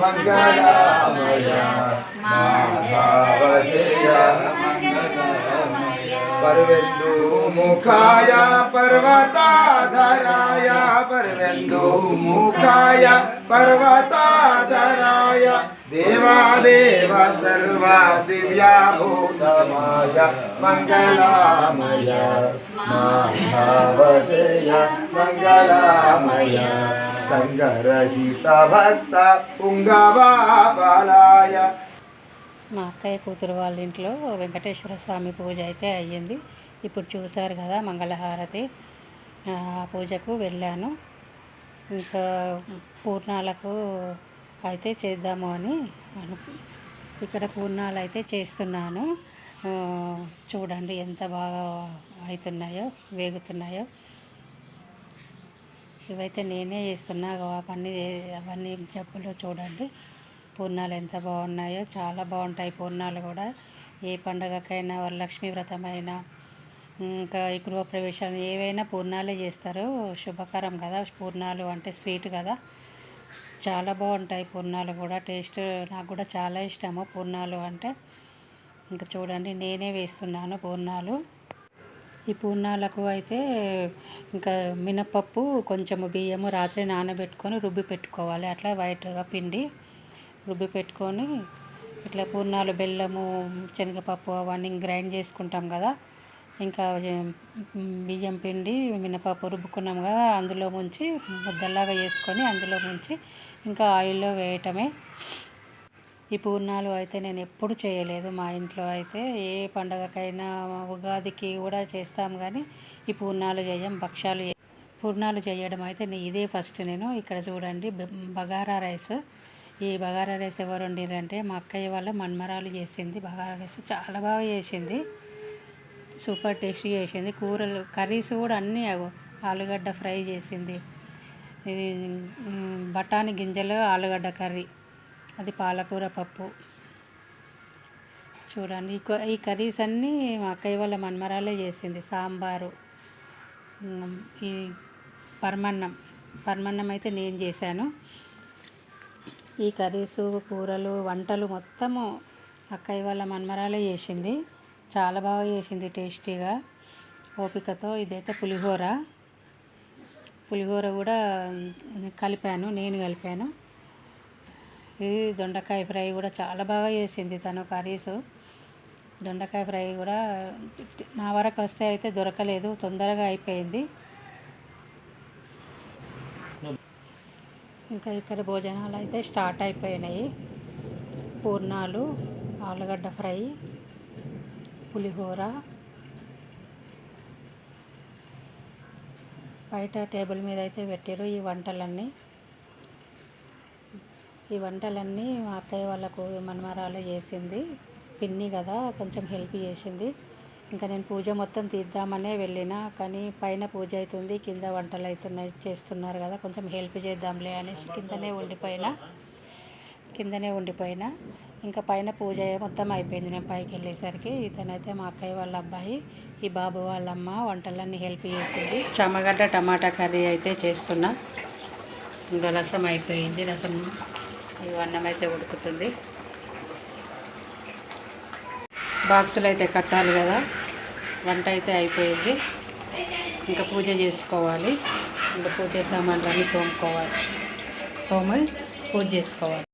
मङ्गलामय माधवजय पर्वेन्दुमुखाय पर्वताधराय पर्वेन्दुमुखाय पर्वताधराय देवादे పర్వతాధరాయ దేవాదేవ సర్వ దివ్యాభూతమాయ మంగళామయ మహావజయ మంగళామయ సంగరహిత భక్త పుంగవాలాయ మా అక్కయ్య కూతురు వాళ్ళ ఇంట్లో వెంకటేశ్వర స్వామి పూజ అయితే అయ్యింది. ఇప్పుడు చూశారు కదా మంగళహారతి. ఆ పూజకు వెళ్ళాను. ఇంకా పూర్ణాలకు అయితే చేద్దాము అని అను ఇక్కడ పూర్ణాలు అయితే చేస్తున్నాను చూడండి ఎంత బాగా అవుతున్నాయో వేగుతున్నాయో. ఇవైతే నేనే చేస్తున్నా. అవన్నీ అవన్నీ జబ్బులు చూడండి. పూర్ణాలు ఎంత బాగున్నాయో చాలా బాగుంటాయి పూర్ణాలు కూడా. ఏ పండగకైనా వరలక్ష్మి వ్రతమైనా ఇంకా ఈ గృహప్రవేశాలు ఏవైనా పూర్ణాలే చేస్తారు. శుభకరం కదా పూర్ణాలు అంటే స్వీట్ కదా. చాలా బాగుంటాయి పూర్ణాలు కూడా. టేస్ట్ నాకు కూడా చాలా ఇష్టము పూర్ణాలు అంటే. ఇంకా చూడండి నేనే వేస్తున్నాను పూర్ణాలు. ఈ పూర్ణాలకు అయితే ఇంకా మినపప్పు కొంచెము బియ్యము రాత్రి నానబెట్టుకొని రుబ్బి పెట్టుకోవాలి. అట్లా వైట్గా పిండి రుబ్బి పెట్టుకొని ఇట్లా పూర్ణాలు బెల్లము శనగపప్పు అవన్నీ గ్రైండ్ చేసుకుంటాం కదా. ఇంకా బియ్యం పిండి మినపప్పు రుబ్బుకున్నాం కదా అందులో ముంచి ముద్దలాగా చేసుకొని అందులో ముంచి ఇంకా ఆయిల్లో వేయటమే. ఈ పూర్ణాలు అయితే నేను ఎప్పుడు చేయలేదు మా ఇంట్లో అయితే. ఏ పండగకైనా ఉగాదికి కూడా చేస్తాం కానీ ఈ పూర్ణాలు చేయం భక్ష్యాలు పూర్ణాలు చేయడం అయితే ఇదే ఫస్ట్ నేను. ఇక్కడ చూడండి బగారా రైస్. ఈ బగారా రైస్ ఎవరు వండిరంటే మా అక్కయ్య వాళ్ళ మన్మరాలు చేసింది బగారా రైస్ చాలా బాగా చేసింది. సూపర్ టేస్టీ చేసింది. కూరలు కర్రీస్ కూడా అన్నీ ఆలుగడ్డ ఫ్రై చేసింది. ఇది బఠానీ గింజలు ఆలుగడ్డ కర్రీ. అది పాలకూర పప్పు. చూడండి ఈ క- ఈ కర్రీస్ అన్నీ మా అక్కయ్య వాళ్ళ మన్మరాలే చేసింది. సాంబారు ఈ పరమన్నం. పరమన్నం అయితే నేను చేశాను. ఈ కర్రీస్ కూరలు వంటలు మొత్తము అక్కయ్య వాళ్ళ మన్మరాలే చేసింది. చాలా బాగా చేసింది టేస్టీగా. ఓపికతో ఇదైతే పులిహోర. పులిహోర కూడా కలిపాను నేను కలిపాను. ఇది దొండకాయ ఫ్రై కూడా చాలా బాగా చేసింది తను కర్రీస్. దొండకాయ ఫ్రై కూడా నా వరకు వస్తే అయితే దొరకలేదు తొందరగా అయిపోయింది. ఇంకా ఇక్కడ భోజనాలు అయితే స్టార్ట్ అయిపోయినాయి. పూర్ణాలు ఆలుగడ్డ ఫ్రై. పులిహోర బయట టేబుల్ మీద అయితే పెట్టారు ఈ వంటలన్నీ. ఈ వంటలన్నీ మా అక్కయ్య వాళ్ళకు మనమరాలు చేసింది. పిన్ని కదా కొంచెం హెల్ప్ చేసింది. ఇంకా నేను పూజ మొత్తం తీద్దామనే వెళ్ళిన కానీ పైన పూజ అవుతుంది కింద వంటలు అవుతున్నాయి చేస్తున్నారు కదా కొంచెం హెల్ప్ చేద్దాంలే అనేసి కిందనే ఉండిపోయినా. కిందనే ఉండిపోయినా. ఇంకా పైన పూజ మొత్తం అయిపోయింది. నేను పైకి వెళ్ళేసరికి ఇతనైతే మా అక్కయ్య వాళ్ళ అబ్బాయి ఈ బాబు వాళ్ళ అమ్మ వంటలన్నీ హెల్ప్ చేసింది. చమగడ్డ టమాటా కర్రీ అయితే చేస్తున్నా. ఇంకా రసం అయిపోయింది. రసం అన్నం అయితే ఉడుకుతుంది. బాక్సులు అయితే కట్టాలి కదా. వంట అయితే అయిపోయింది. ఇంకా పూజ చేసుకోవాలి. ఇంకా పూజ సామాన్లన్నీ తోముకోవాలి. తోమి పూజ చేసుకోవాలి.